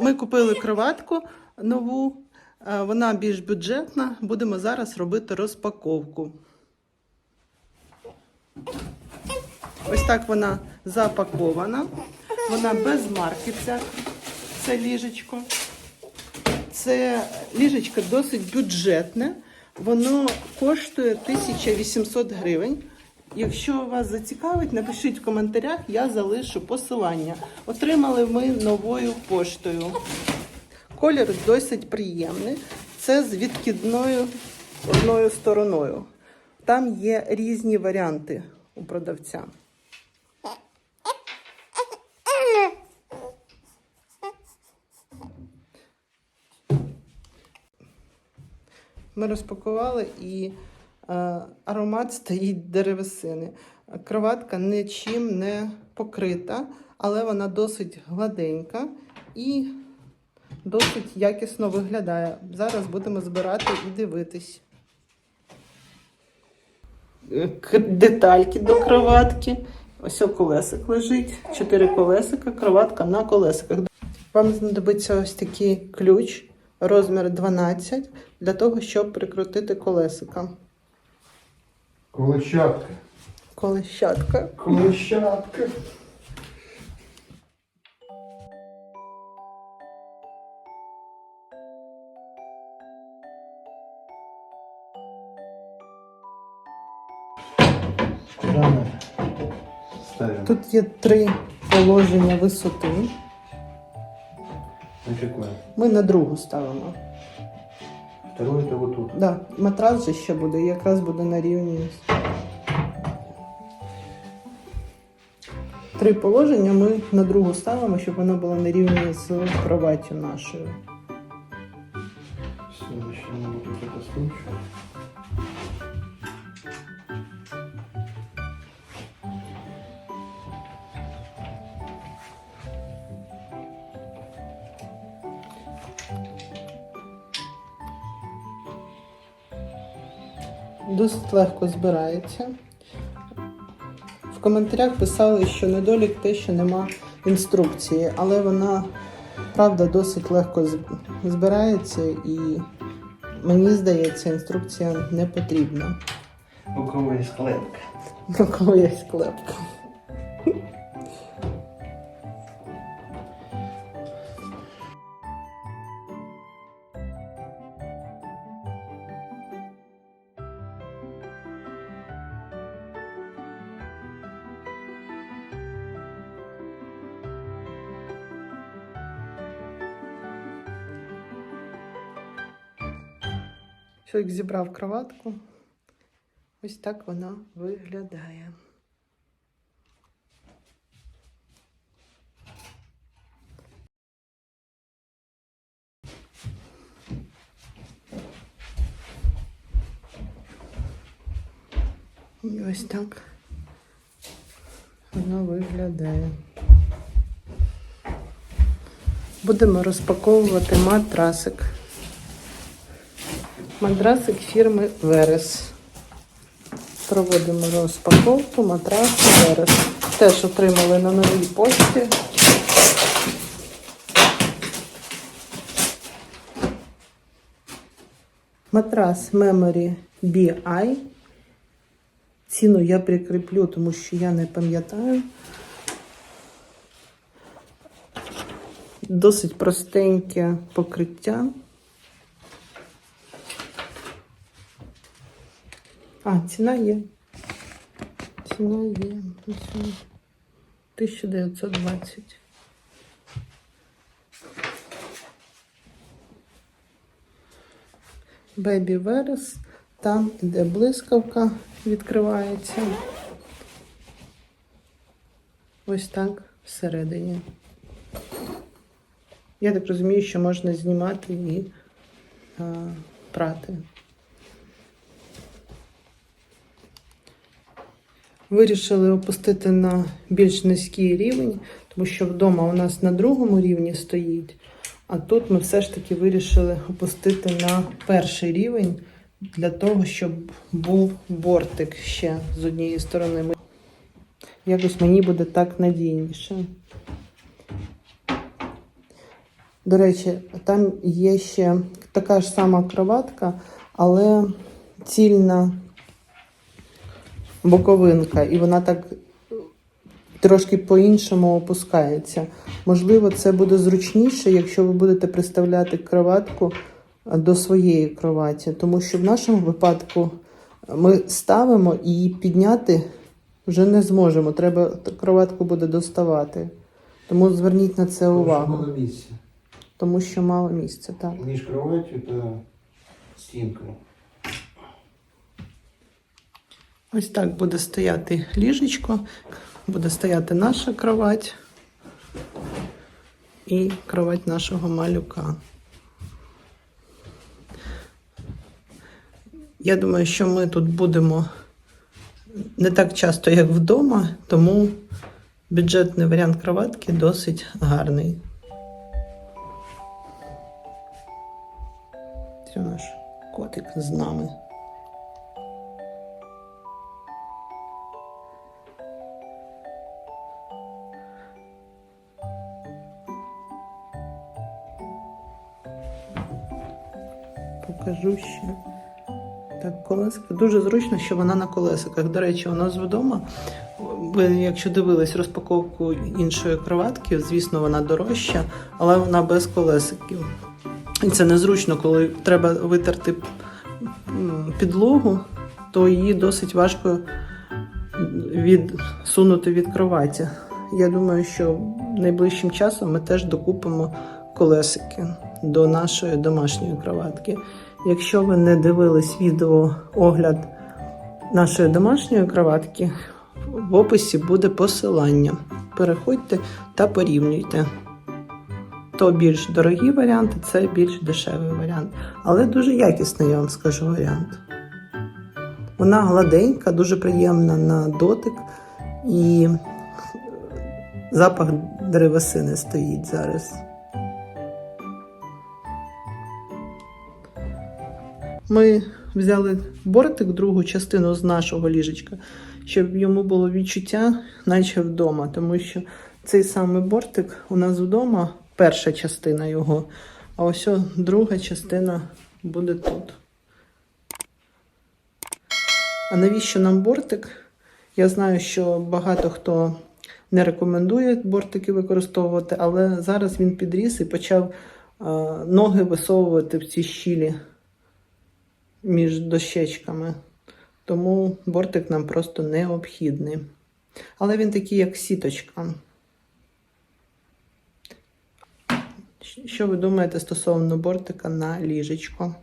Ми купили кроватку нову, е, вона більш бюджетна. Будемо зараз робити розпаковку. Ось так вона запакована. Вона без марки, ця, це ліжечко. Це ліжечко досить бюджетне. Воно коштує 1800 гривень. Якщо вас зацікавить, напишіть в коментарях, я залишу посилання. Отримали ми новою поштою. Колір досить приємний. Це з відкидною одною стороною. Там є різні варіанти у продавця. Ми розпакували і аромат стоїть деревесини. Кроватка нічим не покрита, але вона досить гладенька і досить якісно виглядає. Зараз будемо збирати і дивитись. Е, Детальки до кроватки. Ось колесик лежить. Чотири колесика, кроватка на колесиках. Вам знадобиться ось такий ключ, розмір 12, для того, щоб прикрутити колесика. Колещатка. Куда мы? Тут є три положення висоти. На какое? Ми на другу ставимо. Второе это вот тут. Да, матрас же ще буде, якраз буде на рівні. Три положення ми на другу ставимо, щоб воно було на рівні з кроваттю нашою. Все, начнем вот этот Досить легко збирається. В коментарях писали, що недолік те, що нема інструкції, але вона правда досить легко збирається і мені здається, інструкція не потрібна. У кого є склепка. У кого є склепка. Чоловік зібрав кроватку. Ось так вона виглядає. І ось так вона виглядає. Будемо розпаковувати матрасик. Матрасик фірми Верес. Проводимо розпаковку матрасу Верес. Теж отримали на новій пошті. Матрас Memory BI. Ціну я прикріплю, тому що я не пам'ятаю. Досить простеньке покриття. А, ціна є. Ціна є. 1920. Бебі Верес. Там іде блискавка, відкривається. Ось так всередині. Я так розумію, що можна знімати і а, прати. Вирішили опустити на більш низький рівень, тому що вдома у нас на другому рівні стоїть, а тут ми все ж таки вирішили опустити на перший рівень для того, щоб був бортик ще з однієї сторони. Якось мені буде так надійніше. До речі, там є ще така ж сама кроватка, але цільна боковинка, і вона так трошки по-іншому опускається. Можливо, це буде зручніше, якщо ви будете приставляти кроватку до своєї кроваті, тому що в нашому випадку ми ставимо і підняти вже не зможемо. Треба кроватку буде доставати. Тому зверніть на це увагу, Мало місця. тому що мало місця. Так. Між кроватью та стінкою. Ось так буде стояти ліжечко, буде стояти наша кровать і кровать нашого малюка. Я думаю, що ми тут будемо не так часто, як вдома, тому бюджетний варіант кроватки досить гарний. Це наш котик з нами. Покажу ще. Так, колеска. Дуже зручно, що вона на колесиках. До речі, у нас ви, якщо дивились розпаковку іншої кроватки, звісно, вона дорожча, але вона без колесиків. І це незручно, коли треба витерти підлогу, то її досить важко відсунути від кроваті. Я думаю, що найближчим часом ми теж докупимо колесики до нашої домашньої кроватки. Якщо ви не дивились відео огляд нашої домашньої кроватки, в описі буде посилання. Переходьте та порівнюйте. То більш дорогі варіанти, це більш дешевий варіант. Але дуже якісний, я вам скажу варіант. Вона гладенька, дуже приємна на дотик і запах деревесини стоїть зараз. Ми взяли бортик, другу частину з нашого ліжечка, щоб йому було відчуття, наче вдома, тому що цей самий бортик у нас вдома, перша частина його, а ось друга частина буде тут. А навіщо нам бортик? Я знаю, що багато хто не рекомендує бортики використовувати, але зараз він підріс і почав а, ноги висовувати в ці щілі між дощечками. Тому бортик нам просто необхідний. Але він такий, як сіточка. Що ви думаєте стосовно бортика на ліжечко?